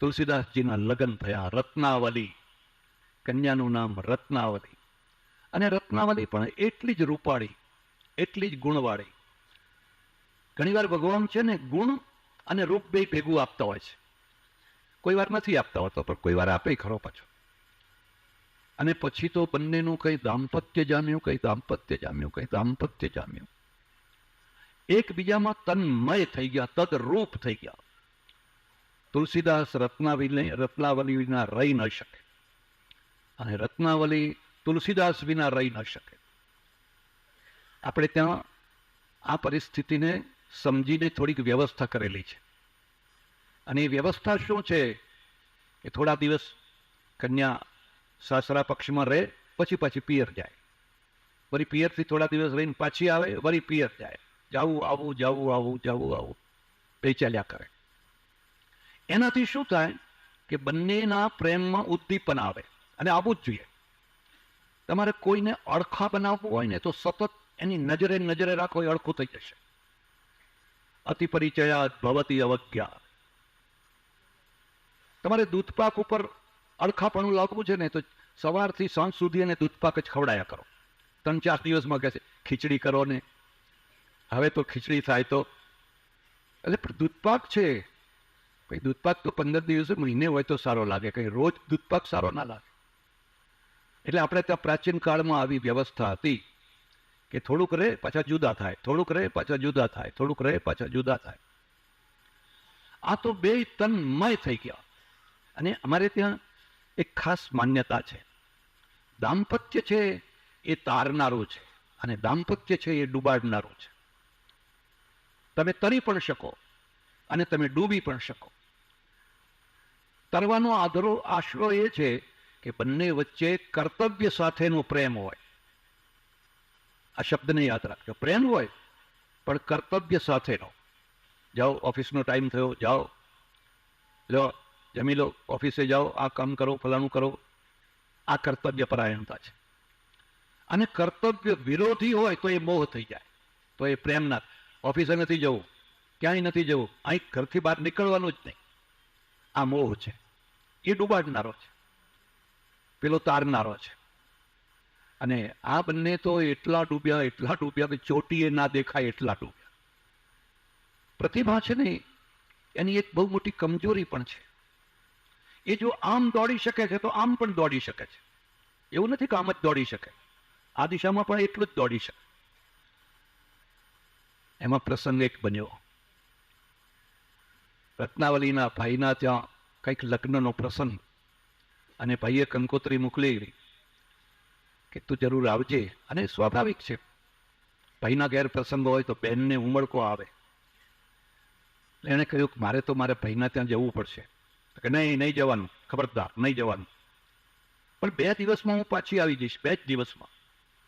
તુલસીદાસજીના લગ્ન થયા, રત્નાવલી. કન્યાનું નામ રત્નાવલી. અને રત્નાવલી પણ એટલી જ રૂપાળી, એટલી જ ગુણવાળી. ઘણીવાર ભગવાન છે ને ગુણ અને રૂપ બે ભેગું આપતા હોય છે. કોઈ વાર નથી આપતા હોતો, પણ કોઈ વાર આપે ખરો પાછો. અને પછી તો બંનેનું કઈ દાંપત્ય જામ્યું, કઈ દાંપત્ય જામ્યું, કઈ દાંપત્ય જામ્યું. એકબીજામાં તન્મય થઈ ગયા, તદરૂપ થઈ ગયા. તુલસીદાસ રત્નાવલી રત્નાવલી વિના રહી ન શકે. અને રત્નાવલી તુલસીદાસ વિના રહી ન શકે. આપણે ત્યાં આ પરિસ્થિતિને સમજીને થોડીક વ્યવસ્થા કરેલી છે. અને એ વ્યવસ્થા શું છે? કે થોડા દિવસ કન્યા સાસરા પક્ષમાં રહે, પછી પાછી પિયર જાય. વળી પિયરથી થોડા દિવસ રહીને પાછી આવે, વળી પિયર જાય. જાવું, આવું જાવું આવું જાવું, આવું. બે ચાલ્યા કરે. એનાથી શું થાય કે બંનેના પ્રેમમાં ઉદ્દીપન આવે અને આવવું જ જોઈએ. તમારે કોઈને અડખા બનાવવું હોય ને તો સતત એની નજરે નજરે રાખો એ અડખું થઈ જશે. અતિ પરિચયા ભવતી અવજ્ઞા. તમારે દૂધપાક ઉપર અડખાપણું લાગવું છે ને તો સવારથી સાંજ સુધી એને દૂધપાક જ ખવડાયા કરો. ત્રણ ચાર દિવસમાં કહે છે, ખીચડી કરો ને. હવે તો ખીચડી થાય તો. એટલે દૂધપાક છે ભાઈ, દૂધપાક તો પંદર દિવસે મહિને હોય તો સારો લાગે, કંઈ રોજ દૂધપાક સારો ના લાગે. એટલે આપણે ત્યાં પ્રાચીન કાળમાં આવી વ્યવસ્થા હતી કે થોડુંક રહે પાછા જુદા થાય, થોડુંક રહે પાછા જુદા થાય, થોડુંક રહે પાછા જુદા થાય. આ તો બે તન્મય થઈ ગયા. અને અમારે ત્યાં એક ખાસ માન્યતા છે. દાંપત્ય છે એ તારનારું છે અને દાંપત્ય છે એ ડૂબાડનારું છે. તમે તરી પણ શકો અને તમે ડૂબી પણ શકો. તરવાનો આદરો આશરો એ છે કે બંને વચ્ચે કર્તવ્ય સાથેનો પ્રેમ હોય. આ શબ્દને યાદ રાખજો. પ્રેમ હોય, પણ કર્તવ્ય સાથેનો. જાઓ, ઓફિસનો ટાઈમ થયો, જાઓ. લો, જમી લો, ઓફિસે જાઓ, આ કામ કરો, ફલાણું કરો. આ કર્તવ્ય પરાયણતા છે. અને કર્તવ્ય વિરોધી હોય તો એ મોહ થઈ જાય. તો એ પ્રેમ ના ઓફિસે નથી જવું, ક્યાંય નથી જવું, અહીં ઘરથી બહાર નીકળવાનું જ નહીં. આ મોહ છે. એ ડૂબાડનારો છે. પેલો તારનારો છે. અને આ બંને તો એટલા ડૂબ્યા એટલા ડૂબ્યા કે ચોટીએ ના દેખાય એટલા ડૂબ્યા. પ્રતિભા છે ને, એની એક બહુ મોટી કમજોરી પણ છે. એ જો આમ દોડી શકે છે, તો આમ પણ દોડી શકે છે. એવું નથી કે આમ જ દોડી શકે. આ દિશામાં પણ એટલું જ દોડી શકે. એમાં પ્રસંગ એક બન્યો. રત્નાવલીના ભાઈના ત્યાં કંઈક લગ્નનો પ્રસંગ. અને ભાઈએ કંકોત્રી મોકલી કે તું જરૂર આવજે. અને સ્વાભાવિક છે. ભાઈના ઘેર પ્રસંગો હોય તો બહેનને ઉમળકો આવે. એણે કહ્યું કે મારે તો મારે ભાઈના ત્યાં જવું પડશે. કે નહીં નહીં જવાનું. ખબરદાર, નહીં જવાનું. પણ બે દિવસમાં હું પાછી આવી જઈશ, બે જ દિવસમાં.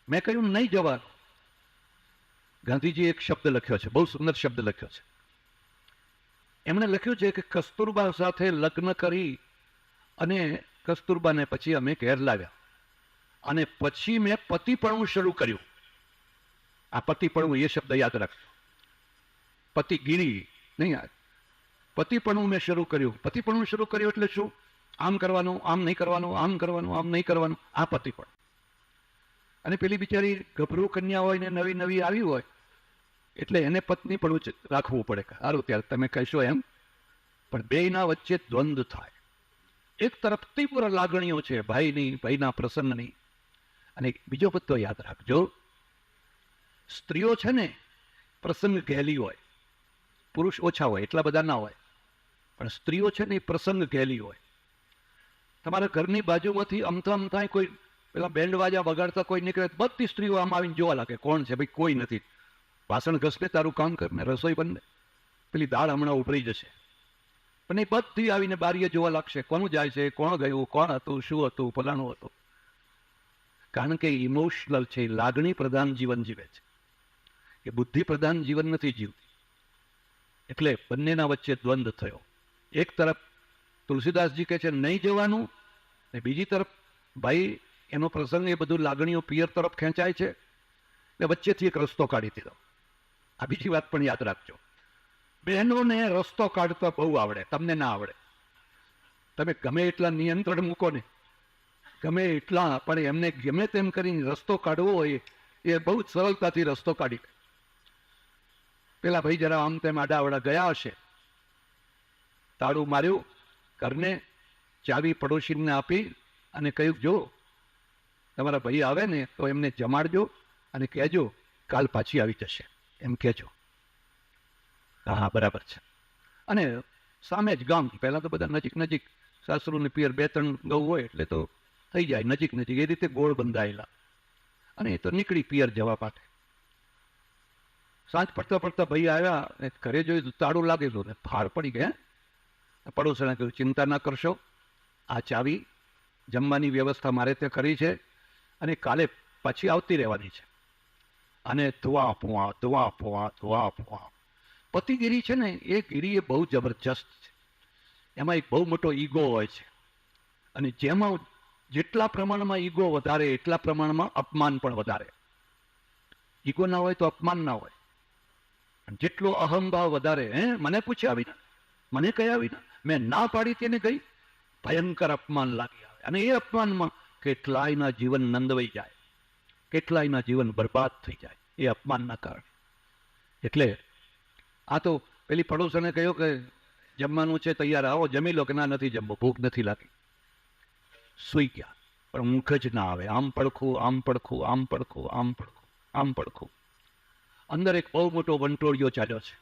મેં કહ્યું નહીં જવાનું. ગાંધીજીએ એક શબ્દ લખ્યો છે, બહુ સુંદર શબ્દ લખ્યો છે. એમણે લખ્યું છે કે કસ્તુરબા સાથે લગ્ન કરી અને કસ્તુરબાને પછી અમે ઘેર લાવ્યા. અને પછી મેં પતિપણું શરૂ કર્યું. આ પતિપણું એ શબ્દ યાદ રાખજો. પતિગીરી, નહીં યાદ. પતિપણું મેં શરૂ કર્યું. પતિપણું શરૂ કર્યું એટલે શું? આમ કરવાનું, આમ નહીં કરવાનું, આમ કરવાનું, આમ નહીં કરવાનું. આ પતિપણ. અને પેલી બિચારી ગભરું કન્યા હોય ને નવી નવી આવી હોય એટલે એને પત્ની પણ રાખવું પડે સારું ત્યારે તમે કહેશો એમ. પણ બેયના વચ્ચે દ્વંદ થાય. એક તરફ તીવ્ર લાગણીઓ છે ભાઈની, ભાઈના પ્રસંગની. અને બીજો પત્તો યાદ રાખજો. સ્ત્રીઓ છે ને પ્રસંગ ઘેલી હોય, પુરુષ ઓછા હોય, એટલા બધા ના હોય. પણ સ્ત્રીઓ છે ને એ પ્રસંગ ઘેલી હોય. તમારા ઘરની બાજુમાંથી અમથા અમથા કોઈ, પેલા બેન્ડ વાજા વગાડતા કોઈ નીકળે બધી સ્ત્રીઓ આમ આવીને જોવા લાગે, કોણ છે? ભાઈ કોઈ નથી. વાસણ ઘસને તારું કામ કરને રસોઈ બંને પેલી દાળ હમણાં ઉભરી જશે. પણ એ બધી આવીને બારીએ જોવા લાગશે કોનું જાય છે, કોણ ગયું, કોણ હતું, શું હતું, ફલાણું હતું. કારણ કે ઇમોશનલ છે લાગણી પ્રધાન જીવન જીવે છે. એ બુદ્ધિ પ્રધાન જીવન નથી જીવતી. એટલે બંનેના વચ્ચે દ્વંદ્વ થયો. એક તરફ તુલસીદાસજી કહે છે, નહીં જવાનું. ને બીજી તરફ, ભાઈ, એનો પ્રસંગ એ બધું લાગણીઓ પિયર તરફ ખેંચાય છે. ને વચ્ચેથી એક રસ્તો કાઢી દીધો. આ બીજી વાત પણ યાદ રાખજો. બહેનોને રસ્તો કાઢતા બહુ આવડે, તમને ના આવડે. તમે ગમે એટલા નિયંત્રણ મૂકો ને, ગમે એટલા પણ એમને ગમે તેમ કરીને રસ્તો કાઢવો હોય, એ બહુ જ સરળતાથી રસ્તો કાઢી. પેલા ભાઈ જરા આમ તેમ આડાવડા ગયા હશે. તાળું માર્યું, ઘરને ચાવી પડોશીને આપી અને કહ્યું, જો, તમારા ભાઈ આવે ને તો એમને જમાડજો અને કહેજો કાલ પાછી આવી જશે. એમ કહેજો. હા બરાબર છે. અને સામે જ ગામ, પહેલાં તો બધા નજીક નજીક સાસરું પિયર બે ત્રણ ગૌ હોય એટલે તો થઈ જાય, નજીક નજીક એ રીતે ગોળ બંધાયેલા. અને એ તો નીકળી પિયર જવા માટે સાંજ પડતા પડતા ભાઈ આવ્યા ઘરે જોયું તાળું લાગેલું ને ફાળ પડી ગયા પડોશીને કહ્યું, ચિંતા ના કરશો. આ ચાવી જમવાની વ્યવસ્થા મારે ત્યાં કરી છે અને કાલે પાછી આવતી રહેવાની છે. અને ધુઆ ફુઆ ધુઆ ફુઆ ધુઆ ફુઆ પતિગીરી છે ને, એ ગીરી એ બહુ જબરજસ્ત છે. એમાં એક બહુ મોટો ઈગો હોય છે. અને જેમાં જેટલા પ્રમાણમાં ઈગો વધારે, એટલા પ્રમાણમાં અપમાન પણ વધારે. ઈગો ના હોય તો અપમાન ના હોય. જેટલો અહંભાવ વધારે, હે, મને પૂછ્યા વિના, મને કયા વિના? મેં ના પાડી તેને ગઈ, ભયંકર અપમાન લાગી આવે. અને એ અપમાનમાં કેટલાયના જીવન નંદવાઈ જાય. કેટલાયના જીવન બરબાદ થઈ જાય. એ અપમાનના કારણે. એટલે આ તો પેલી પડોશને કહ્યું કે જમવાનું છે, તૈયાર આવો, જમી લો કે ના, નથી જમવું, ભૂખ નથી લાગી સુઈ ગયા. પણ ઊંઘ જ ના આવે. આમ પડખું આમ પડખું આમ પડખું આમ પડખું આમ પડખું. અંદર એક બહુ મોટો વંટોળિયો ચાલ્યો છે.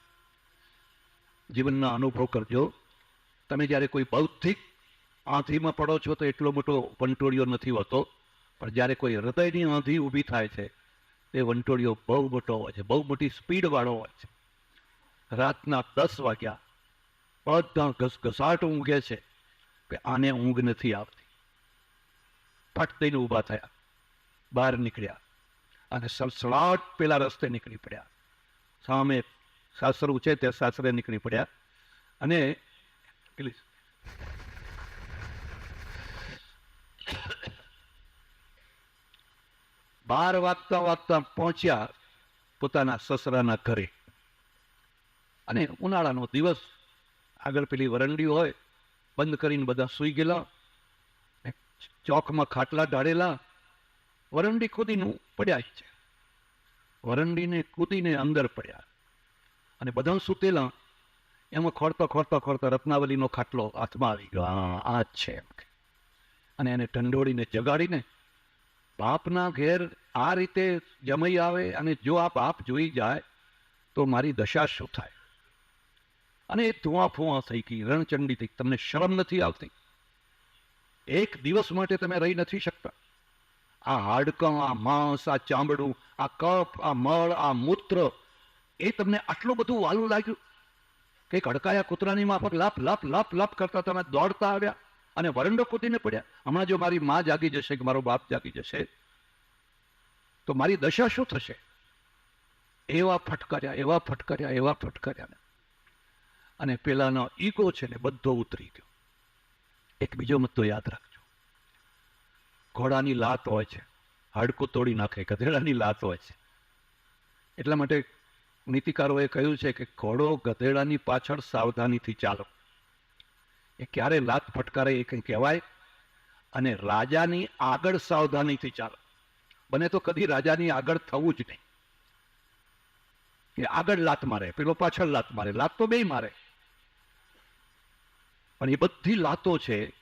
જીવનના અનુભવ કરજો. તમે જ્યારે કોઈ બૌદ્ધિક આંધીમાં પડો છો તો એટલો મોટો વંટોળિયો નથી હોતો. પણ જ્યારે કોઈ હૃદયની આંધી ઊભી થાય છે તે વંટોળીઓ બહુ મોટો હોય છે, બહુ મોટી સ્પીડવાળો હોય છે. રાતના દસ વાગ્યા બધા ઘસઘસાટ ઊંઘે છે કે આને ઊંઘ નથી આવતી. ફટ દઈને ઊભા થયા, બહાર નીકળ્યા અને સડસડાટ પેલા રસ્તે નીકળી પડ્યા. સામે સાસરું છે તે સાસરે નીકળી પડ્યા અને બાર વાગતા વાગતા પહોંચ્યા પોતાના સસરાના ઘરે. અને ઉનાળાનો દિવસ આગળ પેલી વરંડી હોય, બંધ કરીને બધા સૂઈ ગયેલા ચોકમાં ખાટલા ઢાળેલા, વરંડી કૂદીને પડ્યા છે. વરંડીને કૂદીને અંદર પડ્યા. અને બધા સૂતેલા, એમાં ખોરતા ખોરતા ખોરતા રત્નાવલીનો ખાટલો હાથમાં આવી ગયો. આ જ છે. અને એને ઢંઢોળીને જગાડીને બાપના ઘેર આ રીતે જમાઈ આવે અને જો આ બાપ જોઈ જાય, તો મારી દશા શું થાય? અને એ ધુઆ ફુઆ થઈ ગઈ, રણચંડી થઈ તમને શરમ નથી આવતી? એક દિવસ માટે તમે રહી નથી શકતા. આ હાડકં, આ માંસ, આ ચામડું, આ કફ, આ મળ, આ મૂત્ર, એ તમને આટલું બધું વાલું લાગ્યું? કે અડકાયા કૂતરાની માફક લાપ લાપ લાપ લાપ કરતા તમે દોડતા આવ્યા? અને વરંડો કૂદીને પડ્યા. હમણાં જો મારી મા જાગી જશે કે મારો બાપ જાગી જશે, તો મારી દશા શું થશે? એવા ફટકાર્યા એવા ફટકાર્યા એવા ફટકાર્યા અને પેલાનો ઈગો છે ને બધો ઉતરી ગયો. એક બીજો મુદ્દો યાદ રાખજો. ઘોડાની લાત હોય છે. હાડકું તોડી નાખે, ગધેડાની લાત હોય છે. એટલા માટે નીતિકારોએ કહ્યું છે કે ઘોડો ગધેડાની પાછળ સાવધાનીથી ચાલો. એ ક્યારે લાત ફટકારે એ કંઈ કહેવાય? અને રાજાની આગળ સાવધાનીથી ચાલો. બને તો કદી રાજાની આગળ થવું જ નહીં. એ આગળ લાત મારે, પેલો પાછળ લાત મારે, લાત તો બે મારે. પણ એ બધી લાતો છે,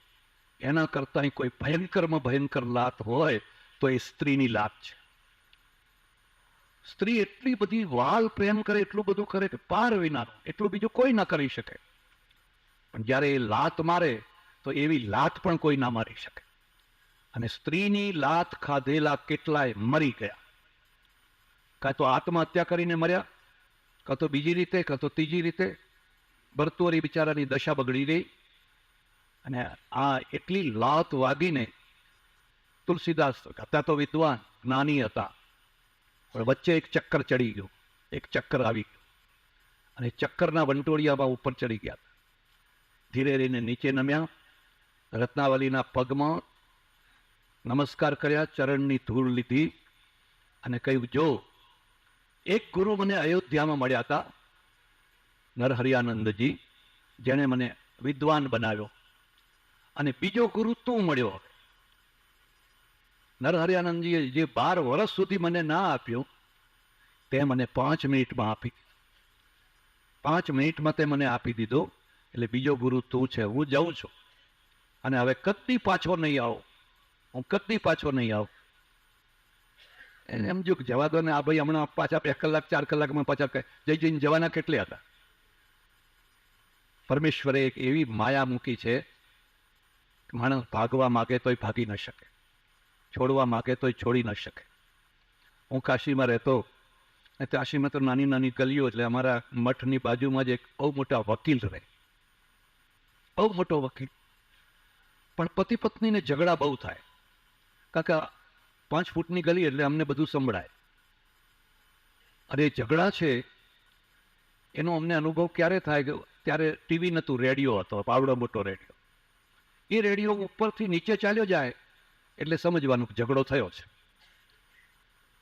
એના કરતાં કોઈ ભયંકરમાં ભયંકર લાત હોય તો એ સ્ત્રીની લાત છે. સ્ત્રી એટલી બધી વાલ પ્રેમ કરે, એટલું બધું કરે કે પાર વિનાનું, એટલું બીજું કોઈ ના કરી શકે. પણ જ્યારે એ લાત મારે, તો એવી લાત પણ કોઈ ના મારી શકે. અને સ્ત્રીની લાત ખાધેલા કેટલાય મરી ગયા. કાં તો આત્મહત્યા કરીને મર્યા, કાં તો બીજી રીતે, કાં તો ત્રીજી રીતે ભરતુરી બિચારાની દશા બગડી ગઈ. અને આ એટલી લાત વાગીને તુલસીદાસ હતા તો વિદ્વાન, જ્ઞાની હતા. પણ વચ્ચે એક ચક્કર ચડી ગયું. એક ચક્કર આવી ગયું. અને ચક્કરના વંટોળિયામાં ઉપર ચડી ગયા. ધીરે રહીને નીચે નમ્યા, રત્નાવલીના પગમાં નમસ્કાર કર્યા, ચરણની ધૂળ લીધી અને કહ્યું, જો, એક ગુરુ મને અયોધ્યામાં મળ્યા હતા, નરહરિયાનંદજી, જેણે મને વિદ્વાન બનાવ્યો. અને બીજો ગુરુ તું મળ્યો નરહરિયાનંદજીએ જે બાર વર્ષ સુધી મને ના આપ્યું, તે મને પાંચ મિનિટમાં આપી. પાંચ મિનિટમાં તે મને આપી દીધો. એટલે બીજો ગુરુ તું છે, હું જાઉં છું. અને હવે કદી પાછો નહીં આવો. હું કદી પાછો નહીં આવું. એને એમ જો જવા દો ને, આ ભાઈ હમણાં પાછા બે કલાક, ચાર કલાકમાં પાછા જઈ જઈને જવાના કેટલે હતા? પરમેશ્વરે એક એવી માયા મૂકી છે કે માણસ ભાગવા માગે તોય ભાગી ન શકે. છોડવા માગે તોય છોડી ન શકે. હું કાશીમાં રહેતો કાશીમાં તો નાની નાની ગલીઓ, એટલે અમારા મઠની બાજુમાં જ એક બહુ મોટા વકીલ રહે. બહુ મોટો વકીલ. પણ પતિ પત્નીને ઝઘડા બહુ થાય. કાકા પાંચ ફૂટની ગલી એટલે અમને બધું સંભળાય. અને ઝઘડા છે, એનો અમને અનુભવ ક્યારે થાય કે ત્યારે ટીવી નહોતું રેડિયો હતો, પાવડો મોટો રેડિયો. એ રેડિયો ઉપરથી નીચે ચાલ્યો જાય એટલે સમજવાનું ઝઘડો થયો છે.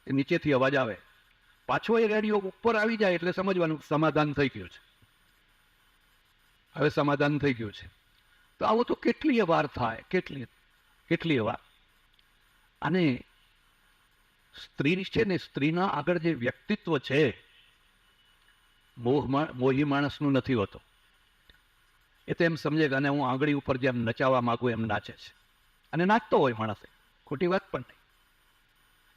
એ નીચેથી અવાજ આવે. પાછો એ રેડિયો ઉપર આવી જાય એટલે સમજવાનું સમાધાન થઈ ગયું છે. હવે સમાધાન થઈ ગયું છે. તો આવું તો કેટલીય વાર થાય, કેટલી કેટલીય વાર? અને સ્ત્રી છે ને સ્ત્રીના આગળ જે વ્યક્તિત્વ છે મોહમાં મોહી માણસનું નથી હોતો. એ તો એમ સમજે કે અને હું આંગળી ઉપર જેમ નચાવવા માગું એમ નાચે છે. અને નાચતો હોય માણસે, ખોટી વાત પણ નહીં.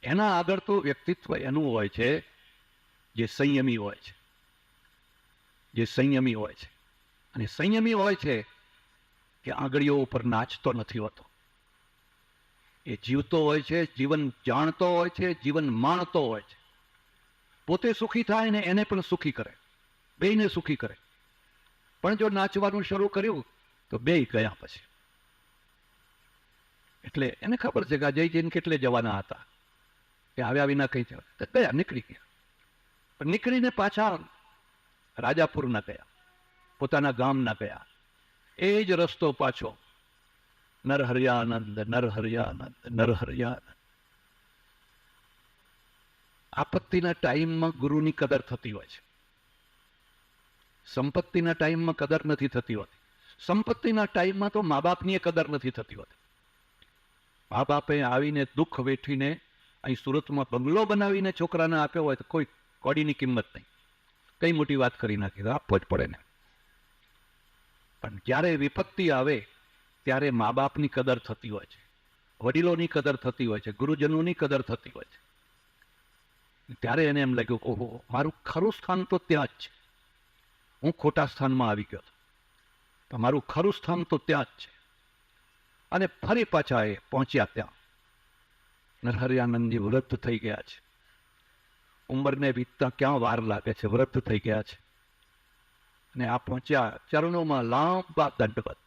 એના આગળ તો વ્યક્તિત્વ એનું હોય છે, જે સંયમી હોય છે. જે સંયમી હોય છે. અને સંયમી હોય છે કે આંગળીઓ ઉપર નાચતો નથી હોતો. એ જીવતો હોય છે, જીવન જાણતો હોય છે, જીવન માણતો હોય છે. પોતે સુખી થાય ને એને પણ સુખી કરે. બેયને સુખી કરે. પણ જો નાચવાનું શરૂ કર્યું, તો બે ગયા પછી. એટલે એને ખબર છે કે આ જઈ જઈને કેટલે જવાના હતા. કે આવ્યા વિના કઈ જવા ગયા, નીકળી ગયા. પણ નીકળીને પાછા રાજાપુર ના ગયા. પોતાના ગામ ના ગયા. એ જ રસ્તો પાછો. નરહરિયાનંદ નરહરિયાનંદ નરહરિયાનંદ આપત્તિના ટાઈમમાં ગુરુની કદર થતી હોય છે. સંપત્તિના ટાઈમમાં કદર નથી થતી હોતી. સંપત્તિના ટાઈમમાં તો મા બાપની કદર નથી થતી હોતી. મા બાપે આવીને દુઃખ વેઠીને અહીં સુરતમાં બંગલો બનાવીને છોકરાને આપ્યો હોય તો કોઈ કોડીની કિંમત નહીં. કઈ મોટી વાત કરી નાખી તો આપવો જ પડે ને. પણ જ્યારે વિપત્તિ આવે, ત્યારે મા બાપની કદર થતી હોય છે. વડીલોની કદર થતી હોય છે, ગુરુજનોની કદર થતી હોય છે. ત્યારે એને એમ લાગ્યું ઓહો, મારું ખરું સ્થાન તો ત્યાં જ છે. હું ખોટા સ્થાનમાં આવી ગયો તો મારું ખરું સ્થાન તો ત્યાં જ છે. અને ફરી પાછા એ પહોંચ્યા ત્યાં. નરહરિયાનંદજી વૃદ્ધ થઈ ગયા છે. ઉંમરને વીતતા ક્યાં વાર લાગે છે? વૃદ્ધ થઈ ગયા છે. અને આ પહોંચ્યા ચરણોમાં લાંબા દંડવત.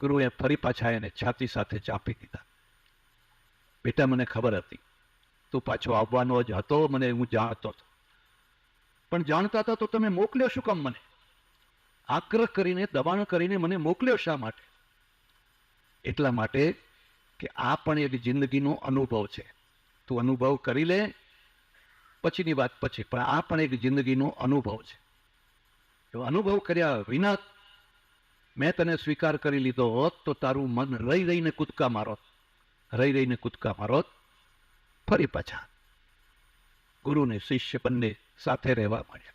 ગુરુએ ફરી પાછા એને છાતી સાથે ચાપી દીધા. બેટા, મને ખબર હતી. તું પાછો આવવાનો જ હતો, મને હું જાણતો હતો. પણ જાણતા હતા તો તમે મોકલ્યો શું કામ મને? આગ્રહ કરીને, દબાણ કરીને મને મોકલ્યો શા માટે? એટલા માટે કે આ પણ એક જિંદગીનો અનુભવ છે. તું અનુભવ કરી લે પછીની વાત પછી. પણ આ પણ એક જિંદગીનો અનુભવ છે. જો અનુભવ કર્યા વિના મેં તને સ્વીકાર કરી લીધો હોત તો તારું મન રહી રહીને કૂદકા મારોત. રહી રહીને કૂદકા મારોત. ફરી પાછા ગુરુને શિષ્ય બંને સાથે રહેવા માંડ્યા